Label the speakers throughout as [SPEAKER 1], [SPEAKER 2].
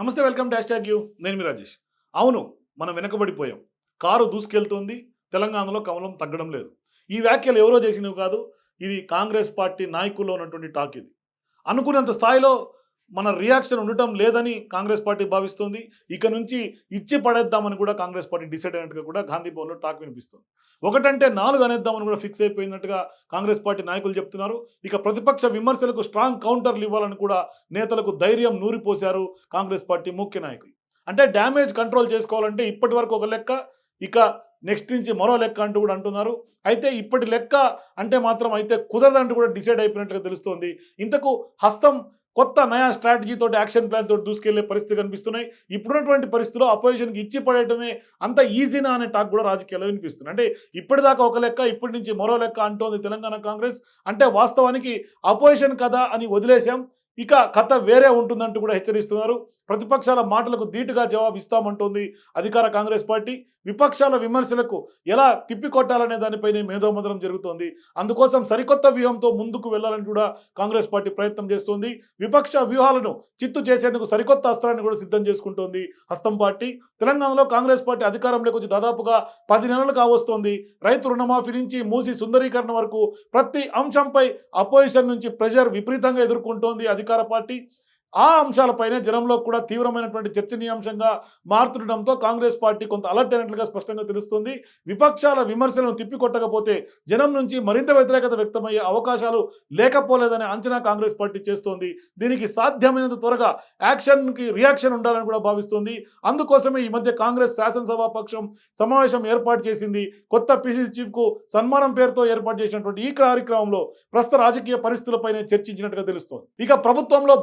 [SPEAKER 1] నమస్తే welcome dash tag you. నేను మీ రాజేష్. అవును మనం వెనకబడిపోయాం. కారు దూసుకెళ్తోంది. తెలంగాణలో కమలం తగ్గడం లేదు. ఈ వ్యాఖ్యలు ఎవరో చేసినవి కాదు. ఇది కాంగ్రెస్ పార్టీ నాయకుల్లో ఉన్నటువంటి టాక్ ఇది. అనుకున్నంత స్థాయిలో మన రియాక్షన్ ఉండటం లేదని కాంగ్రెస్ పార్టీ భావిస్తుంది. ఇక నుంచి ఇచ్చి పడేద్దామని కూడా కాంగ్రెస్ పార్టీ డిసైడ్ అయినట్టుగా కూడా గాంధీ భవన్లో టాక్ వినిపిస్తుంది. ఒకటంటే నాలుగు అనేద్దామని కూడా ఫిక్స్ అయిపోయినట్టుగా కాంగ్రెస్ పార్టీ నాయకులు చెప్తున్నారు. ఇక ప్రతిపక్ష విమర్శలకు స్ట్రాంగ్ కౌంటర్లు ఇవ్వాలని కూడా నేతలకు ధైర్యం నూరిపోశారు కాంగ్రెస్ పార్టీ ముఖ్య నాయకులు. అంటే డ్యామేజ్ కంట్రోల్ చేసుకోవాలంటే ఇప్పటి వరకు ఒక లెక్క ఇక నెక్స్ట్ నుంచి మరో లెక్క అంటూ కూడా అంటున్నారు. అయితే ఇప్పటి లెక్క అంటే మాత్రం అయితే కుదరదంటూ కూడా డిసైడ్ అయిపోయినట్టుగా తెలుస్తోంది. ఇంతకు హస్తం కొత్త నయా స్ట్రాటజీ తోటి యాక్షన్ ప్లాన్ తోటి దూసుకెళ్ళే పరిస్థితి కనిపిస్తున్నాయి. ఇప్పుడున్నటువంటి పరిస్థితిలో అపోజిషన్కి ఇచ్చి పడేయటమే అంత ఈజీనా అనే టాక్ కూడా రాజకీయాల్లో వినిపిస్తుంది. అంటే ఇప్పటిదాకా ఒక లెక్క ఇప్పటి నుంచి మరో లెక్క అంటోంది తెలంగాణ కాంగ్రెస్. అంటే వాస్తవానికి అపోజిషన్ కదా అని వదిలేశాం. ఇక కథ వేరే ఉంటుందంటూ కూడా హెచ్చరిస్తున్నారు. ప్రతిపక్షాల మాటలకు ధీటుగా జవాబు ఇస్తామంటోంది అధికార కాంగ్రెస్ పార్టీ. విపక్షాల విమర్శలకు ఎలా తిప్పికొట్టాలనే దానిపైనే మేధోమదనం జరుగుతోంది. అందుకోసం సరికొత్త వ్యూహంతో ముందుకు వెళ్ళాలని కూడా కాంగ్రెస్ పార్టీ ప్రయత్నం చేస్తోంది. విపక్ష వ్యూహాలను చిత్తు చేసేందుకు సరికొత్త అస్త్రాన్ని కూడా సిద్ధం చేసుకుంటోంది హస్తం పార్టీ. తెలంగాణలో కాంగ్రెస్ పార్టీ అధికారంలోకి వచ్చి దాదాపుగా పది నెలలు కావస్తోంది. రైతు రుణమాఫీ నుంచి మూసి సుందరీకరణ వరకు ప్రతి అంశంపై అపోజిషన్ నుంచి ప్రెషర్ విపరీతంగా ఎదుర్కొంటోంది అధికార పార్టీ ఆ అంశాలపైనే జనంలో కూడా తీవ్రమైనటువంటి చర్చనీయాంశంగా మారుతుండటంతో కాంగ్రెస్ పార్టీ కొంత అలర్ట్ అయినట్లుగా స్పష్టంగా తెలుస్తుంది. విపక్షాల విమర్శలను తిప్పికొట్టకపోతే జనం నుంచి మరింత వ్యతిరేకత వ్యక్తమయ్యే అవకాశాలు లేకపోలేదనే అంచనా కాంగ్రెస్ పార్టీ చేస్తోంది. దీనికి సాధ్యమైనంత త్వరగా యాక్షన్కి రియాక్షన్ ఉండాలని కూడా భావిస్తోంది. అందుకోసమే ఈ మధ్య కాంగ్రెస్ శాసనసభ పక్షం సమావేశం ఏర్పాటు చేసింది. కొత్త పిసిసి చీఫ్కు సన్మానం పేరుతో ఏర్పాటు చేసినటువంటి ఈ కార్యక్రమంలో ప్రస్తుత రాజకీయ పరిస్థితులపైనే చర్చించినట్టుగా తెలుస్తోంది. ఇక ప్రభుత్వంలో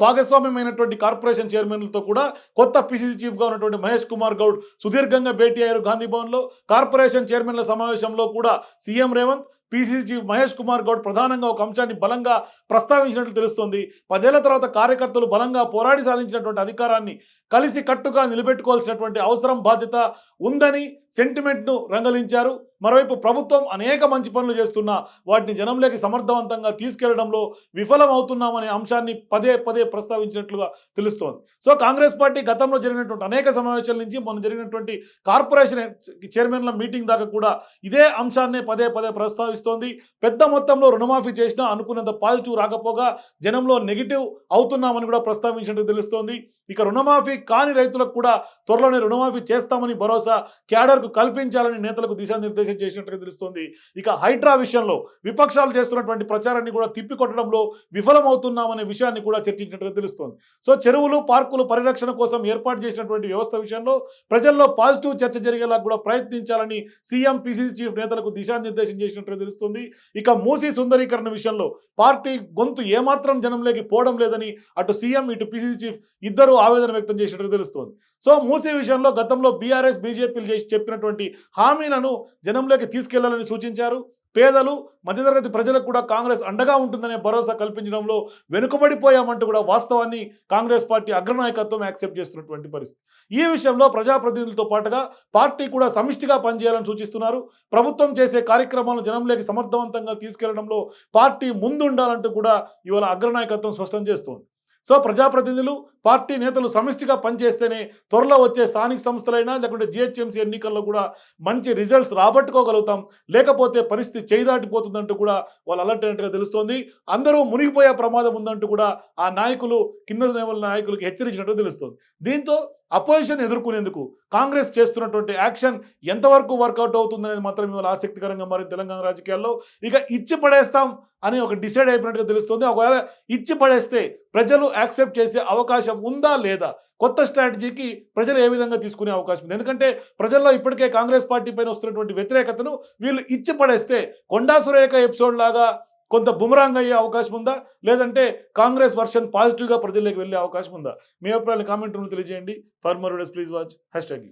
[SPEAKER 1] భాగస్వామ్యమైనటువంటి కార్పొరేషన్ చైర్మన్లతో కూడా కొత్త పిసిసి చీఫ్గా ఉన్నటువంటి మహేష్ కుమార్ గౌడ్ సుదీర్ఘంగా భేటీ అయ్యారు గాంధీభవన్లో కార్పొరేషన్ చైర్మన్ల సమావేశంలో కూడా CM Revanth PCC chief Mahesh Kumar Goud ప్రధానంగా ఒక అంశాన్ని బలంగా ప్రస్తావించినట్లు తెలుస్తోంది. పదేళ్ళ తర్వాత కార్యకర్తలు బలంగా పోరాడి సాధించినటువంటి అధికారాన్ని కలిసి కట్టుగా నిలబెట్టుకోవాల్సినటువంటి అవసరం బాధ్యత ఉందని సెంటిమెంట్ను రంగలించారు. మరోవైపు ప్రభుత్వం అనేక మంచి పనులు చేస్తున్నా వాటిని జనంలోకి సమర్థవంతంగా తీసుకెళ్ళడంలో విఫలమవుతున్నామనే అంశాన్ని పదే పదే ప్రస్తావించినట్లుగా తెలుస్తోంది. సో కాంగ్రెస్ పార్టీ గతంలో జరిగినటువంటి అనేక సమావేశాల నుంచి మొన్న జరిగినటువంటి కార్పొరేషన్ చైర్మన్ల మీటింగ్ దాకా కూడా ఇదే అంశాన్నే పదే పదే భావిస్తోంది పెద్ద మొత్తంలో రుణమాఫీ చేసినా అనుకున్నంత పాజిటివ్ రాకపోగా జనంలో నెగిటివ్ అవుతున్నామని కూడా ప్రస్తావించినట్టు తెలుస్తోంది. ఇక రుణమాఫీ కాని రైతులకు కూడా త్వరలోనే రుణమాఫీ చేస్తామని భరోసా క్యాడర్కు కల్పించాలని నేతలకు దిశానిర్దేశం చేసినట్టుగా తెలుస్తోంది. ఇక హైడ్రా విషయంలో విపక్షాలు చేస్తున్నటువంటి ప్రచారాన్ని కూడా తిప్పికొట్టడంలో విఫలమవుతున్నామనే విషయాన్ని కూడా చర్చించినట్టుగా తెలుస్తోంది. సో చెరువులు పార్కులు పరిరక్షణ కోసం ఏర్పాటు చేసినటువంటి వ్యవస్థ విషయంలో ప్రజల్లో పాజిటివ్ చర్చ జరిగేలా కూడా ప్రయత్నించాలని సీఎం పిసిసి చీఫ్ నేతలకు దిశానిర్దేశం చేసినట్టుగా తెలుస్తుంది. ఇక మూసీ సుందరీకరణ విషయంలో పార్టీ గొంతు ఏమాత్రం జనంలోకి పోవడం లేదని అటు సీఎం ఇటు పిసిసి చీఫ్ ఇద్దరు ఆవేదన వ్యక్తం చేసినట్టు తెలుస్తోంది. సో మూసీ విషయంలో గతంలో బీఆర్ఎస్ బీజేపీలు చేసి చెప్పినటువంటి హామీలను జనంలోకి తీసుకెళ్ళాలని సూచించారు. పేదలు మధ్యతరగతి ప్రజలకు కూడా కాంగ్రెస్ అండగా ఉంటుందనే భరోసా కల్పించడంలో వెనుకబడిపోయామంటూ కూడా వాస్తవాన్ని కాంగ్రెస్ పార్టీ అగ్రనాయకత్వం యాక్సెప్ట్ చేస్తున్నటువంటి పరిస్థితి. ఈ విషయంలో ప్రజాప్రతినిధులతో పాటుగా పార్టీ కూడా సమిష్టిగా పనిచేయాలని సూచిస్తున్నారు. ప్రభుత్వం చేసే కార్యక్రమాలను జనంలోకి సమర్థవంతంగా తీసుకెళ్ళడంలో పార్టీ ముందుండాలంటూ కూడా ఇవాళ అగ్రనాయకత్వం స్పష్టం చేస్తోంది. సో ప్రజాప్రతినిధులు పార్టీ నేతలు సమిష్టిగా పనిచేస్తేనే త్వరలో వచ్చే స్థానిక సంస్థలైనా లేకుంటే జిహెచ్ఎంసీ ఎన్నికల్లో కూడా మంచి రిజల్ట్స్ రాబట్టుకోగలుగుతాం. లేకపోతే పరిస్థితి చేదాటిపోతుందంటూ కూడా వాళ్ళు అలర్ట్ అయినట్టుగా తెలుస్తోంది. అందరూ మునిగిపోయే ప్రమాదం ఉందంటూ కూడా ఆ నాయకులు కింద లెవెల్ నాయకులకు హెచ్చరించినట్టు తెలుస్తోంది. దీంతో అపోజిషన్ ఎదుర్కొనేందుకు కాంగ్రెస్ చేస్తున్నటువంటి యాక్షన్ ఎంతవరకు వర్కౌట్ అవుతుందనేది మాత్రం ఇవాళ ఆసక్తికరంగా మరి తెలంగాణ రాజకీయాల్లో. ఇక ఇచ్చి పడేస్తాం అని ఒక డిసైడ్ అయిపోయినట్టుగా తెలుస్తుంది. ఒకవేళ ఇచ్చి పడేస్తే ప్రజలు యాక్సెప్ట్ చేసే అవకాశం ఉందా లేదా? కొత్త స్ట్రాటజీకి ప్రజలు ఏ విధంగా తీసుకునే అవకాశం ఉంది? ఎందుకంటే ప్రజల్లో ఇప్పటికే కాంగ్రెస్ పార్టీ పైన వస్తున్నటువంటి వ్యతిరేకతను వీళ్ళు ఇచ్చి పడేస్తే కొండా సురేఖ ఎపిసోడ్ లాగా కొంత బుమరాంగ్ అయ్యే అవకాశం ఉందా? లేదంటే కాంగ్రెస్ వర్షన్ పాజిటివ్గా ప్రజల్లోకి వెళ్ళే అవకాశం ఉందా? మీ అభిప్రాయాలు కామెంట్ తెలియజేయండి. For more please watch. Hashtag